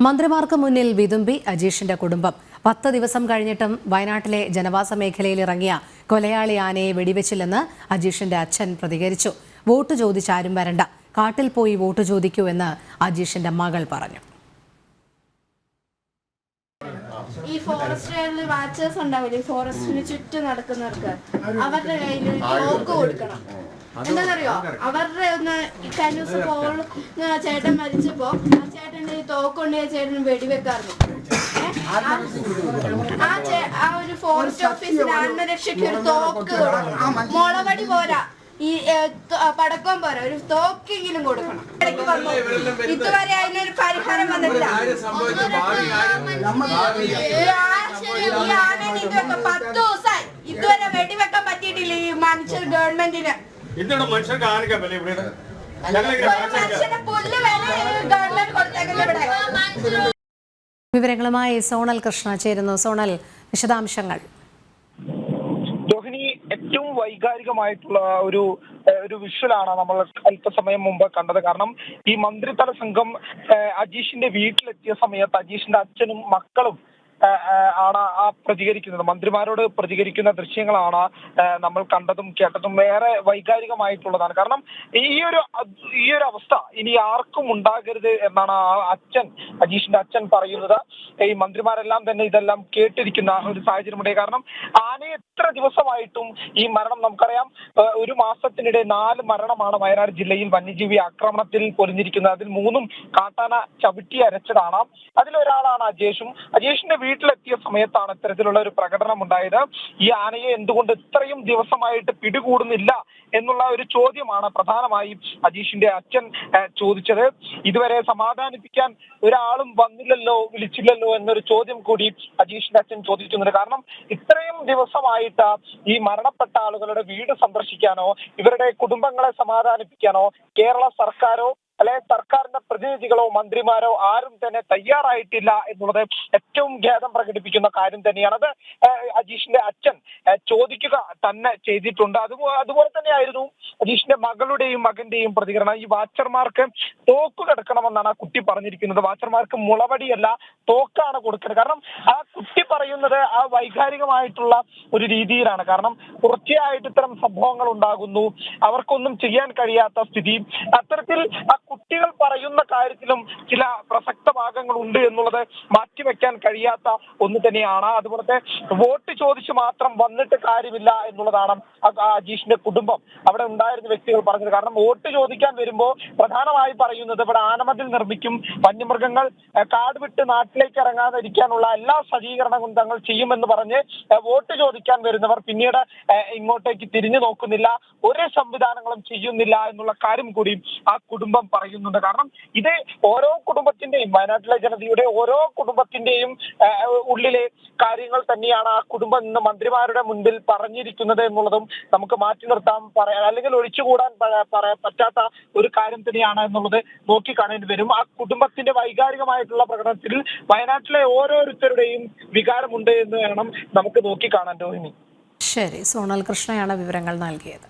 മന്ത്രിമാർക്ക് മുന്നിൽ വിതുമ്പി അജീഷിന്റെ കുടുംബം. പത്ത് ദിവസം കഴിഞ്ഞിട്ടും വയനാട്ടിലെ ജനവാസ മേഖലയിൽ ഇറങ്ങിയ കൊലയാളി ആനയെ വെടിവെച്ചില്ലെന്ന് അജീഷിന്റെ അച്ഛൻ പ്രതികരിച്ചു. വോട്ട് ചോദിച്ചാരും വരണ്ട. കാട്ടിൽ പോയി വോട്ട് ചോദിക്കൂ എന്ന് അജീഷിന്റെ മകൾ പറഞ്ഞു ഈ ഫോറസ്റ്റുകളിൽ വാച്ചേഴ്സ് ഉണ്ടാവില്ലേ? ഫോറസ്റ്റിന് ചുറ്റും നടക്കുന്നവർക്ക്. അവരുടെ കയ്യിൽ തോക്ക് കൊടുക്കണം. എന്താണെന്നറിയോ അവരുടെ ഒന്ന് ഈ കഴിഞ്ഞ ദിവസം പോൾ ആ ചേട്ടൻ മരിച്ചപ്പോ ആ ചേട്ടന്റെ ഈ തോക്കൊണ്ട് ചേട്ടൻ വെടിവെക്കാറുണ്ട് ആ- ആ ആ ഒരു ഫോറസ്റ്റ് ഓഫീസിൽ ആത്മരക്ഷയ്ക്ക് ഒരു തോക്ക് കൊടുക്കണം. മുളവടി പോരാ. ഈ പടക്കം പോരാ ഒരു തോക്കെങ്കിലും കൊടുക്കണം. ഇതുവരെ അതിനൊരു പരിഹാരം വന്നിട്ടില്ല. ഇതൊക്കെ പത്ത് ദിവസമായി ഇതുവരെ വെടിവെക്കാൻ പറ്റിയിട്ടില്ല ഈ മനുഷ്യർ ഗവൺമെന്റിന്. മനുഷ്യർക്ക് വില ഇവിടെ? പുല്ല് വില ഗവൺമെന്റ് കൊടുത്തേക്കുന്നത് ഇവിടെ. വിവരങ്ങളുമായി സോണൽ കൃഷ്ണ ചേരുന്നു. സോണൽ വിശദാംശങ്ങൾ. രോഹിണി ഏറ്റവും വൈകാരികമായിട്ടുള്ള ഒരു ഒരു വിഷ്വലാണ് നമ്മൾ അല്പസമയം മുമ്പ് കണ്ടത്. കാരണം ഈ മന്ത്രിതല സംഘം അജീഷിന്റെ വീട്ടിലെത്തിയ സമയത്ത് അജീഷിന്റെ അച്ഛനും മക്കളും ആണ് ആ പ്രതികരിക്കുന്നത്. മന്ത്രിമാരോട് പ്രതികരിക്കുന്ന ദൃശ്യങ്ങളാണ് നമ്മൾ കണ്ടതും കേട്ടതും ഏറെ വൈകാരികമായിട്ടുള്ളതാണ്. കാരണം ഈ ഒരു ഈ ഒരു അവസ്ഥ ഇനി ആർക്കും ഉണ്ടാകരുത് എന്നാണ് ആ അച്ഛൻ അജീഷിന്റെ അച്ഛൻ പറയുന്നത്. ഈ മന്ത്രിമാരെല്ലാം തന്നെ ഇതെല്ലാം കേട്ടിരിക്കുന്ന ഒരു സാഹചര്യമുണ്ട്. കാരണം ആനയെ എത്ര ദിവസമായിട്ടും ഈ മരണം നമുക്കറിയാം. ഒരു മാസത്തിനിടെ നാല് മരണമാണ് വയനാട് ജില്ലയിൽ വന്യജീവി ആക്രമണത്തിൽ പൊലിഞ്ഞിരിക്കുന്നത്. അതിൽ മൂന്നും കാട്ടാന ചവിട്ടി അരച്ചതാണ്. അതിലൊരാളാണ് അജേഷും. അജേഷിന്റെ വീട്ടിലെത്തിയ സമയത്താണ് ഇത്തരത്തിലുള്ള ഒരു പ്രകടനം ഉണ്ടായത് ഈ ആനയെ എന്തുകൊണ്ട് ഇത്രയും ദിവസമായിട്ട് പിടികൂടുന്നില്ല എന്നുള്ള ഒരു ചോദ്യമാണ് പ്രധാനമായും അജീഷിന്റെ അച്ഛൻ ചോദിച്ചത്. ഇതുവരെ സമാധാനിപ്പിക്കാൻ ഒരാളും വന്നില്ലല്ലോ വിളിച്ചില്ലല്ലോ എന്നൊരു ചോദ്യം കൂടി അജീഷിന്റെ അച്ഛൻ ചോദിക്കുന്നുണ്ട് കാരണം ഇത്രയും ദിവസമായിട്ട് ഈ മരണപ്പെട്ട ആളുകളുടെ വീട് സന്ദർശിക്കാനോ ഇവരുടെ കുടുംബങ്ങളെ സമാധാനിപ്പിക്കാനോ കേരള സർക്കാരോ അല്ലെ സർക്കാരിന്റെ പ്രതിനിധികളോ മന്ത്രിമാരോ ആരും തന്നെ തയ്യാറായിട്ടില്ല എന്നുള്ളത് ഏറ്റവും ഖേദം പ്രകടിപ്പിക്കുന്ന കാര്യം തന്നെയാണ്. അത് അജീഷിന്റെ അച്ഛൻ ചോദിക്കുക തന്നെ ചെയ്തിട്ടുണ്ട്. അത് അതുപോലെ തന്നെയായിരുന്നു അജീഷിന്റെ മകളുടെയും മകന്റെയും പ്രതികരണം. ഈ വാച്ചർമാർക്ക് തോക്ക് കിടക്കണമെന്നാണ് ആ കുട്ടി പറഞ്ഞിരിക്കുന്നത്. വാച്ചർമാർക്ക് മുളവടിയല്ല തോക്കാണ് കൊടുക്കുന്നത്. കാരണം ആ കുട്ടി പറയുന്നത് ആ വൈകാരികമായിട്ടുള്ള ഒരു രീതിയിലാണ്. കാരണം തുടർച്ചയായിട്ട് ഇത്തരം സംഭവങ്ങൾ ഉണ്ടാകുന്നു. അവർക്കൊന്നും ചെയ്യാൻ കഴിയാത്ത സ്ഥിതി. അത്തരത്തിൽ കാര്യത്തിലും ചില പ്രസക്ത ഭാഗങ്ങൾ ഉണ്ട് എന്നുള്ളത് മാറ്റിവെക്കാൻ കഴിയാത്ത ഒന്ന് തന്നെയാണ്. അതുപോലത്തെ വോട്ട് ചോദിച്ച് മാത്രം വന്നിട്ട് കാര്യമില്ല എന്നുള്ളതാണ് അജീഷിന്റെ കുടുംബം. അവിടെ ഉണ്ടായിരുന്ന വ്യക്തികൾ പറഞ്ഞത്. കാരണം വോട്ട് ചോദിക്കാൻ വരുമ്പോൾ പ്രധാനമായി പറയുന്നത് ഇവിടെ ആനമതിൽ നിർമ്മിക്കും വന്യമൃഗങ്ങൾ കാട് വിട്ട് നാട്ടിലേക്ക് ഇറങ്ങാതിരിക്കാനുള്ള എല്ലാ സജ്ജീകരണങ്ങളും തങ്ങൾ ചെയ്യുമെന്ന് പറഞ്ഞ് വോട്ട് ചോദിക്കാൻ വരുന്നവർ പിന്നീട് ഇങ്ങോട്ടേക്ക് തിരിഞ്ഞു നോക്കുന്നില്ല ഒരേ സംവിധാനങ്ങളും ചെയ്യുന്നില്ല എന്നുള്ള കാര്യം കൂടി ആ കുടുംബം പറയുന്നുണ്ട്. കാരണം ഇത് ഓരോ കുടുംബത്തിന്റെയും വയനാട്ടിലെ ജനതയുടെ ഓരോ കുടുംബത്തിന്റെയും ഉള്ളിലെ കാര്യങ്ങൾ തന്നെയാണ് ആ കുടുംബം ഇന്ന് മന്ത്രിമാരുടെ മുൻപിൽ പറഞ്ഞിരിക്കുന്നത് എന്നുള്ളതും നമുക്ക് മാറ്റി നിർത്താൻ പറയാൻ അല്ലെങ്കിൽ ഒഴിച്ചുകൂടാൻ പറ്റാത്ത ഒരു കാര്യം തന്നെയാണ് എന്നുള്ളത് നോക്കി കാണേണ്ടി വരും. ആ കുടുംബത്തിന്റെ വൈകാരികമായിട്ടുള്ള പ്രകടനത്തിൽ വയനാട്ടിലെ ഓരോരുത്തരുടെയും വികാരമുണ്ട് എന്ന് വേണം നമുക്ക് നോക്കി കാണാൻ രോഹിണി. ശരി സോണൽ കൃഷ്ണയാണ് വിവരങ്ങൾ നൽകിയത്.